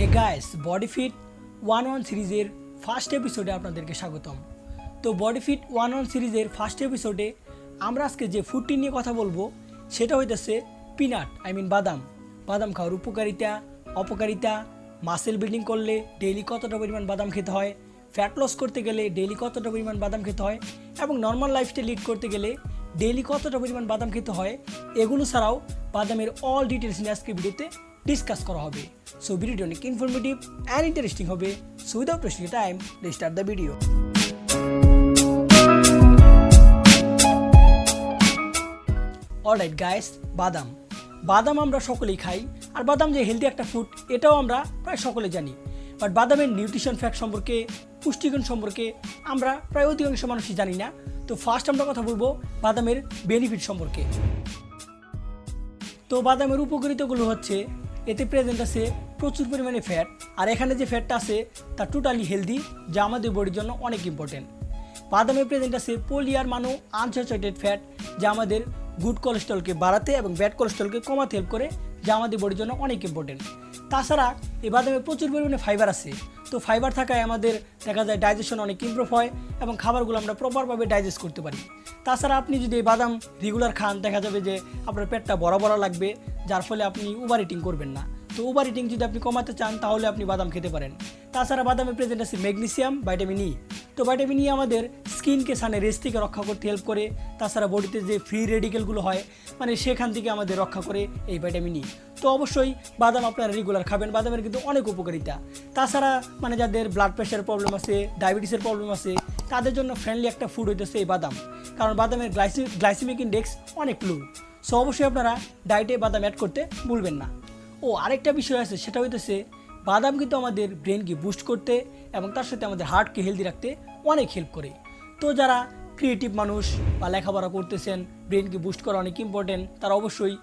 Hey guys body fit one one সিরিজের first এপিসোডে আপনাদেরকে স্বাগতম। তো বডি ফিট ওয়ান ওয়ান সিরিজের ফার্স্ট এপিসোডে আমরা আজকে যে ফুডটি নিয়ে কথা বলব, সেটা হইতেছে পিনাট আই মিন বাদাম। বাদাম খাওয়ার উপকারিতা, অপকারিতা মাসেল বিল্ডিং করলে ডেইলি কতটা পরিমাণ বাদাম খেতে হয় ফ্যাট লস করতে গেলে ডেইলি কতটা পরিমাণ বাদাম খেতে হয়, এবং নর্মাল লাইফস্টাইল লিড করতে গেলে ডেইলি কতটা পরিমাণ বাদাম খেতে হয়, এগুলো ছাড়াও বাদামের অল ডিটেলস নিয়ে আজকে ভিডিওতে ডিসকাস করা হবে। সো ভিডিওটি অনেক ইনফরমেটিভ অ্যান্ড ইন্টারেস্টিং হবে। So without wasting time let start the video alright guys বাদাম। বাদাম আমরা সকলেই খাই, আর বাদাম যে হেলদি একটা ফুড এটাও আমরা প্রায় সকলে জানি। বাট বাদামের নিউট্রিশন ফ্যাক্ট সম্পর্কে, পুষ্টিগুণ সম্পর্কে আমরা প্রায় অধিকাংশ মানুষই জানি না। তো ফার্স্ট আমরা কথা বলব বাদামের বেনিফিট সম্পর্কে। তো বাদামের উপকারিতাগুলো হচ্ছে এতে প্রেজেন্ট আছে প্রচুর পরিমাণে ফ্যাট আর এখানে যে ফ্যাটটা আছে, তা টোটালি হেলদি যা আমাদের বডির জন্য অনেক ইম্পর্টেন্ট বাদামে প্রেজেন্ট আছে পোলিয়ার মানো আনস্যাচুরেটেড ফ্যাট যা আমাদের গুড কোলেস্ট্রলকে বাড়াতে এবং ব্যাড কোলেস্ট্রলকে কমাতে হেল্প করে, যা আমাদের বডির জন্য অনেক ইম্পর্টেন্ট তাছাড়া এই বাদামে প্রচুর পরিমাণে ফাইবার আছে, তো ফাইবার থাকায় আমাদের দেখা যায় ডাইজেশন অনেক ইমপ্রুভ হয় এবং খাবারগুলো আমরা প্রপারভাবে ডাইজেস্ট করতে পারি। তাছাড়া আপনি যদি এই বাদাম রেগুলার খান, দেখা যাবে যে আপনার পেটটা বড় বড় লাগবে যার ফলে আপনি ওভার ইটিং করবেন না। তো ওভার ইটিং যদি আপনি কমাতে চান, তাহলে আপনি বাদাম খেতে পারেন। তাছাড়া বাদামে প্রেজেন্ট আছে ম্যাগনেসিয়াম ভাইটামিন ই তো ভাইটামিন ই আমাদের স্কিনকে সানে রেস থেকে রক্ষা করতে হেল্প করে। তাছাড়া বডিতে যে ফ্রি রেডিকেলগুলো হয় মানে সেখান থেকে আমাদের রক্ষা করে এই ভাইটামিন ই তো অবশ্যই বাদাম আপনারা রেগুলার খাবেন, বাদামের কিন্তু অনেক উপকারিতা। তাছাড়া মানে যাদের ব্লাড প্রেশার প্রবলেম আছে ডায়াবেটিসের প্রবলেম আছে, তাদের জন্য ফ্রেন্ডলি একটা ফুড হইতেছে এই বাদাম। কারণ বাদামের গ্লাইসি গ্লাইসিমিক ইন্ডেক্স অনেক লো সো অবশ্যই আপনারা ডায়েটে বাদাম অ্যাড করতে ভুলবেন না। ও, আরেকটা বিষয় আছে, সেটা হইতেছে বাদাম কিন্তু আমাদের ব্রেনকে বুস্ট করতে এবং তার সাথে আমাদের হার্টকে হেলদি রাখতে অনেক হেল্প করে। তো যারা ক্রিয়েটিভ মানুষ বা লেখাপড়া করতেছেন ব্রেনকে বুস্ট করা অনেক ইম্পর্টেন্ট তারা অবশ্যই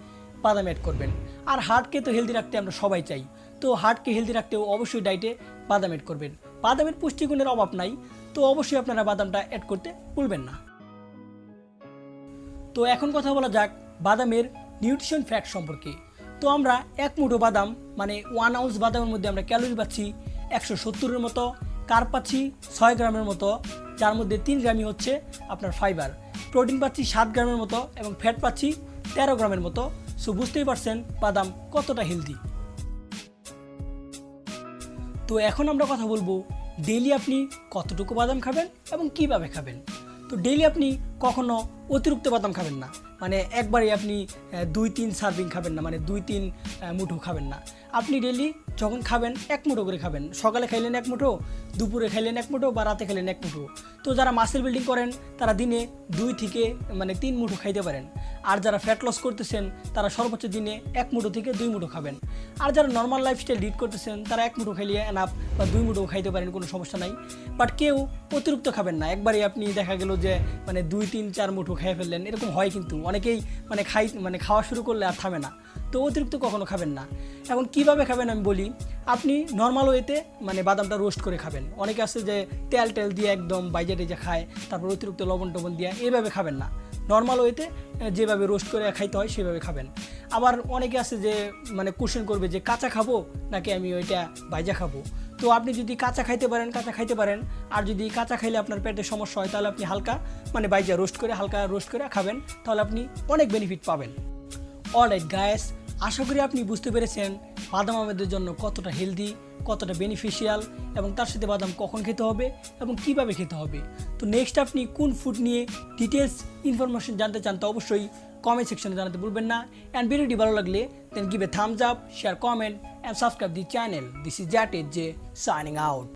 বাদাম অ্যাড করবেন। আর হার্টকে তো হেলদি রাখতে আমরা সবাই চাই, তো হার্টকে হেলদি রাখতেও অবশ্যই ডায়েটে বাদাম অ্যাড করবেন। বাদামের পুষ্টিগুণের অভাব নাই, তো অবশ্যই আপনারা বাদামটা অ্যাড করতে ভুলবেন না। তো এখন কথা বলা যাক বাদামের নিউট্রিশন ফ্যাক্ট সম্পর্কে। তো আমরা এক মুঠো বাদাম মানে ওয়ান আউন্স বাদামের মধ্যে আমরা ক্যালোরি পাচ্ছি একশো সত্তরের মতো কার পাচ্ছি ছয় গ্রামের মতো, যার মধ্যে তিন গ্রামই হচ্ছে আপনার ফাইবার প্রোটিন পাচ্ছি সাত গ্রামের মতো এবং ফ্যাট পাচ্ছি তেরো গ্রামের মতো। সো বুঝতেই পারছেন বাদাম কতটা হেলদি তো এখন আমরা কথা বলব ডেইলি আপনি কতটুকু বাদাম খাবেন এবং কীভাবে খাবেন? তো ডেইলি আপনি কখনো অতিরিক্ত বাদাম খাবেন না। মানে একবারে আপনি দুই তিন সার্ভিং খাবেন না মানে দুই তিন মুঠো খাবেন না। আপনি ডেলি যখন খাবেন, এক মুঠো করে খাবেন। সকালে খাইলেন এক মুঠো, দুপুরে খাইলেন এক মুঠো বা রাতে খাইলেন এক মুঠো। তো যারা মাসেল বিল্ডিং করেন, তারা দিনে দুই থেকে মানে তিন মুঠো খাইতে পারেন। আর যারা ফ্যাট লস করতেছেন, তারা সর্বোচ্চ দিনে এক মুঠো থেকে দুই মুঠো খাবেন। আর যারা নর্মাল লাইফস্টাইল লিড করতেছেন, তারা এক মুঠো খাইলে এনাফ বা দুই মুঠো খাইতে পারেন, কোনো সমস্যা নাই। বাট কেউ অতিরিক্ত খাবেন না। একবারে আপনি দেখা গেল যে মানে দুই, তিন, চার মুঠো খেয়ে ফেললেন, এরকম হয় কিন্তু। অনেকেই মানে খাই মানে খাওয়া শুরু করলে আর থামে না। তো অতিরিক্ত কখনো খাবেন না। এখন কীভাবে খাবেন আমি বলি, আপনি নর্মাল ওয়েতে মানে বাদামটা রোস্ট করে খাবেন। অনেকে আছে যে তেল টেল দিয়ে একদম বাইজে টেজে খায়, তারপর অতিরিক্ত লবণ টবণ দিয়ে এইভাবে খাবেন না। নর্মাল ওয়েতে যেভাবে রোস্ট করে খাইতে হয় সেভাবে খাবেন। আবার অনেকে আছে যে মানে কোশ্চেন করবে যে কাঁচা খাব নাকি আমি ওইটা বাইজা খাব? তো আপনি যদি কাঁচা খাইতে পারেন, কাঁচা খাইতে পারেন। আর যদি কাঁচা খাইলে আপনার পেটে সমস্যা হয়, তাহলে আপনি হালকা মানে বাইজা রোস্ট করে, হালকা রোস্ট করে খাবেন। তাহলে আপনি অনেক বেনিফিট পাবেন। অলরাইট গায়েস আশা করি আপনি বুঝতে পেরেছেন বাদাম আমাদের জন্য কতটা হেলদি কতটা বেনিফিশিয়াল এবং তার সাথে বাদাম কখন খেতে হবে এবং কীভাবে খেতে হবে। তো নেক্সট আপনি কোন ফুড নিয়ে ডিটেলস ইনফরমেশন জানতে চান, তো অবশ্যই কমেন্ট সেকশনে জানাতে ভুলবেন না। অ্যান্ড ভিডিওটি ভালো লাগলে then give a thumbs up share comment and subscribe the channel this is that is J signing out